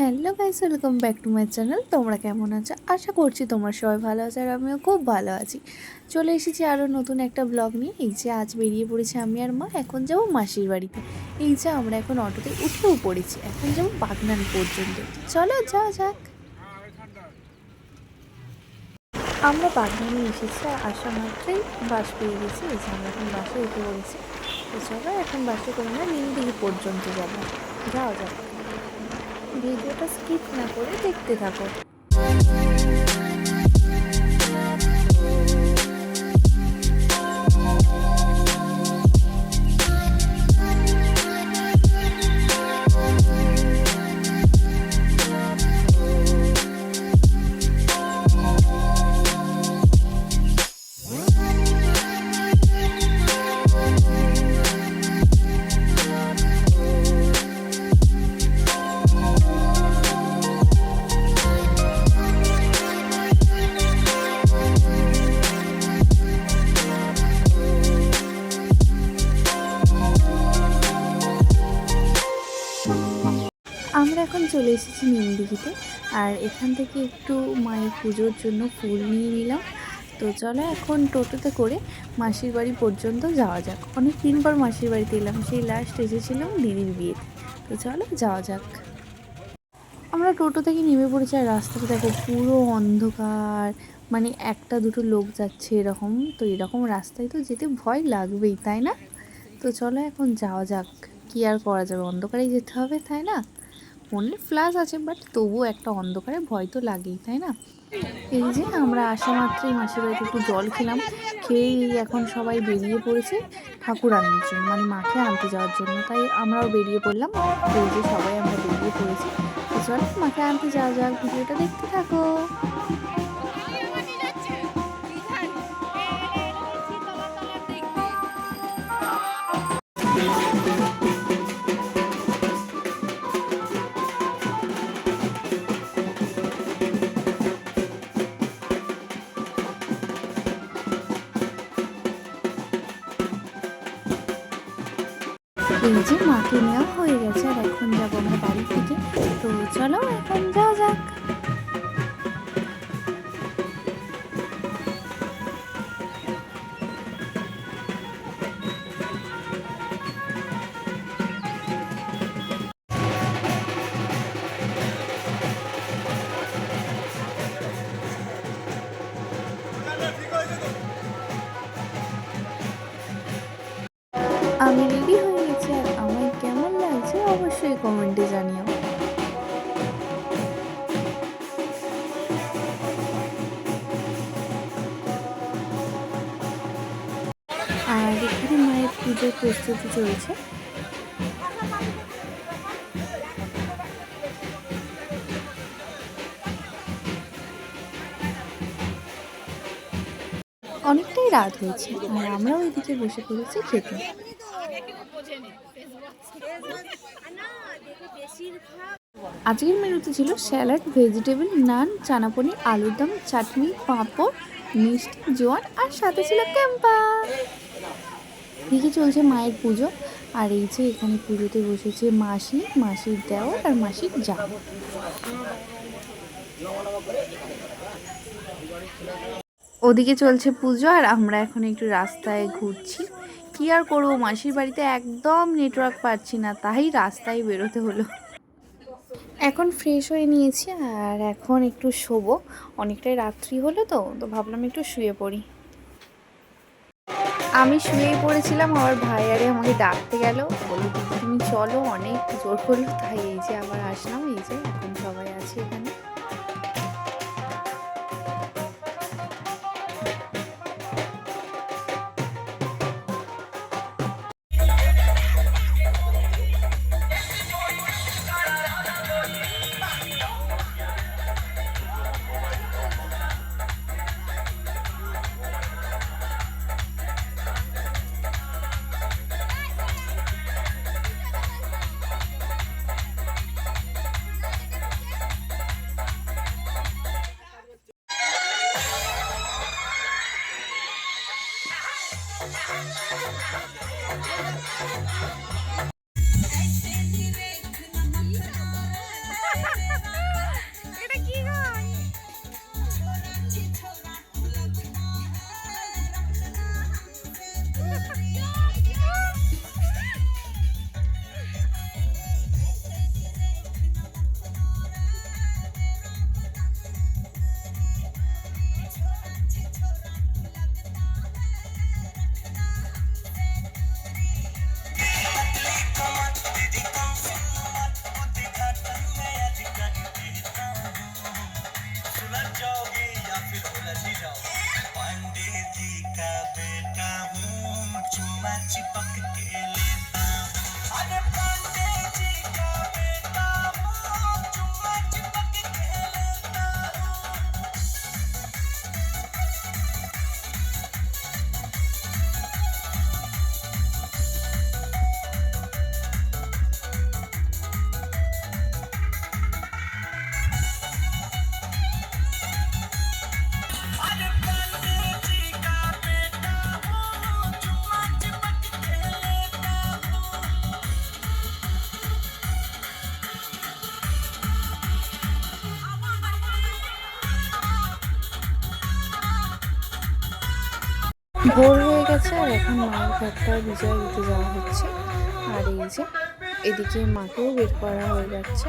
Hello guys, welcome back to my channel. তোমরা কেমন আছো? আশা করছি তোমরা সবাই ভালো আছো আর আমিও খুব ভালো আছি। চলে এসেছি আরও নতুন একটা ব্লগ নিয়ে। এই যে আজ বেরিয়ে পড়েছি আমি আর মা, এখন যাব মাসির বাড়িতে। এই যে আমরা এখন অটোতে উঠেও পড়েছি, এখন যাব বাগনান পর্যন্ত। চলো যা যাক। আমরা বাগনানে এসেছি আর আসা মাত্রই বাস পেয়ে গেছি। এই যে আমরা এখন বাসে উঠে পড়েছি। চলো এখন বাসে করে না নীলদিঘি পর্যন্ত যাব। যাও যাক। ভিডিওটা স্কিপ না করে দেখতে থাকো। আমরা এখন চলে এসেছি নিমদিঘিতে, আর এখান থেকে একটু মায়ের পুজোর জন্য ফুল নিয়ে নিলাম। তো চলো এখন টোটোতে করে মাসির বাড়ি পর্যন্ত যাওয়া যাক। অনেক দিন পর মাসির বাড়িতে এলাম, সেই লাস্ট এসেছিলাম দিদির বিয়েতে। তো চলো যাওয়া যাক। আমরা টোটো থেকে নেমে পড়েছি, আর রাস্তাটা দেখো পুরো অন্ধকার মানে একটা দুটো লোক যাচ্ছে এরকম। তো এরকম রাস্তায় তো যেতে ভয় লাগবেই, তাই না? তো চলো এখন যাওয়া যাক, কি আর করা যাবে? অন্ধকারেই যেতে হবে, তাই না? ফোনের ফ্ল্যাশ আছে বাট তবুও একটা অন্ধকারে ভয় তো লাগেই, তাই না? এই যে আমরা আসা মাত্রই মাসির বাড়িতে একটু জল খেলাম, খেয়েই এখন সবাই বেরিয়ে পড়েছে ঠাকুর আনার জন্য মানে মাকে আনতে যাওয়ার জন্য। তাই আমরাও বেরিয়ে পড়লাম, এই যে সবাই আমরা বেরিয়ে পড়েছি। চল মাকে আনতে যাওয়া যাক, ভিডিওটা দেখতে থাকো। এই যে মাকে নেওয়া হয়ে গেছে আর এখন যাব আমরা বাড়ি থেকে। তো চলো এখন যাওয়া যাক। প্রস্তুতি চলছে। অনেকটাই রাত হয়েছে, আর আমরাও এদিকে বসে পড়েছি খেতে। আজকের মেনুতে ছিল স্যালাড, ভেজিটেবল, নান চানা পনির আলুর দম, চাটনি, পাঁপড়, মিষ্টি, জোয়ান, আর সাথে ছিল ক্যাম্পা এদিকে চলছে মায়ের পুজো, আর এই যে এখানে পুজোতে বসেছে মাসি, মাসির দেওয়ার আর মাসির যা। ওদিকে চলছে পুজো, আর আমরা এখন একটু রাস্তায় ঘুরছি। কি আর করব, মাসির বাড়িতে একদম নেটওয়ার্ক পাচ্ছি না, তাই রাস্তায় বেরোতে হলো। এখন ফ্রেশ হয়ে নিয়েছি, আর এখন একটু শোবো। অনেকটাই রাত্রি হলো তো তো ভাবলাম একটু শুয়ে পড়ি। আমি শুয়েই পড়েছিলাম, আমার ভাই আরে আমাকে ডাকতে গেল। বলি তুমি চলো, অনেক জোর করল তাই এই যে আবার আসলাম, এই যে এখন সবাই আছে এখানে। I'm sorry. ভোর হয়ে গেছে আর এখন মায়ের ঘরটা বিজয় দিতে যাওয়া হচ্ছে। আর এই যে, এদিকে মাকেও বের করা হয়ে যাচ্ছে।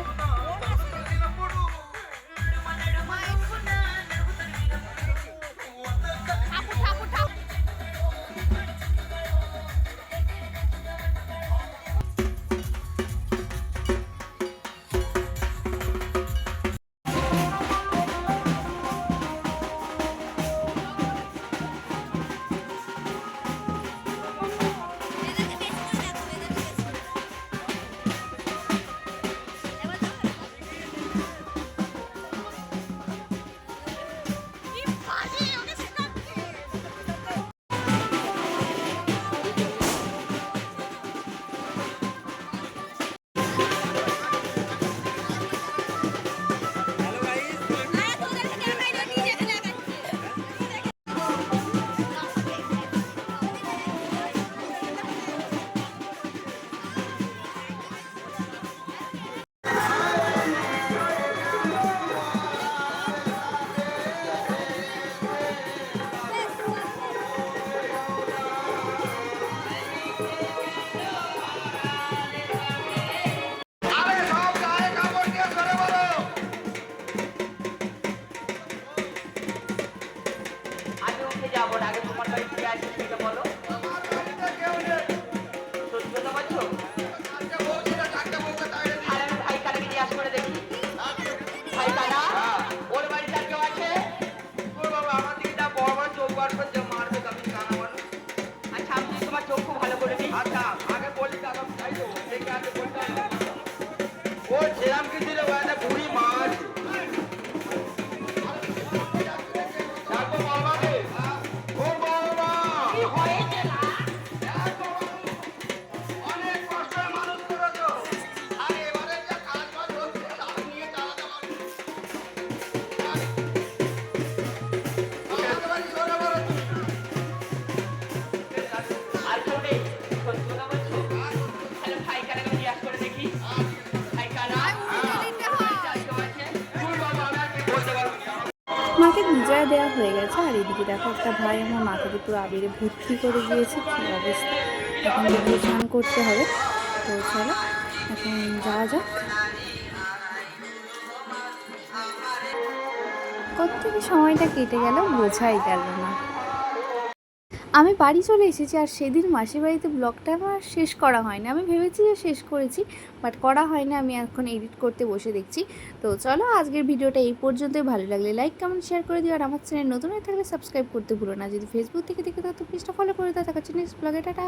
যেরাম কি মাকে দেওয়া হয়ে গেছে, আর এদিকে দেখো একটা ভাই আমার মাথাকে পুরো আবিরে ভর্তি করে দিয়েছে, কী অবস্থা? এখন স্নান করতে হবে, তো চলো, এখন যাওয়া যাক। কত সময়টা কেটে গেল বোঝাই গেল না। আমি বাড়ি চলে এসেছি আর সেদিন মাসির বাড়িতে ব্লগটা আমার শেষ করা হয়নি। আমি ভেবেছি যে শেষ করেছি বাট করা হয়নি। আমি এখন এডিট করতে বসে দেখছি। তো চলো আজকের ভিডিওটা এই পর্যন্তই। ভালো লাগলে লাইক কমেন্ট শেয়ার করে দিও। আর আমার চ্যানেল নতুন হয়ে থাকলে সাবস্ক্রাইব করতে ভুলো না। যদি ফেসবুক থেকে দেখে তো পেজটা ফলো করে দাও। থাকার জন্য ব্লগে টাটা!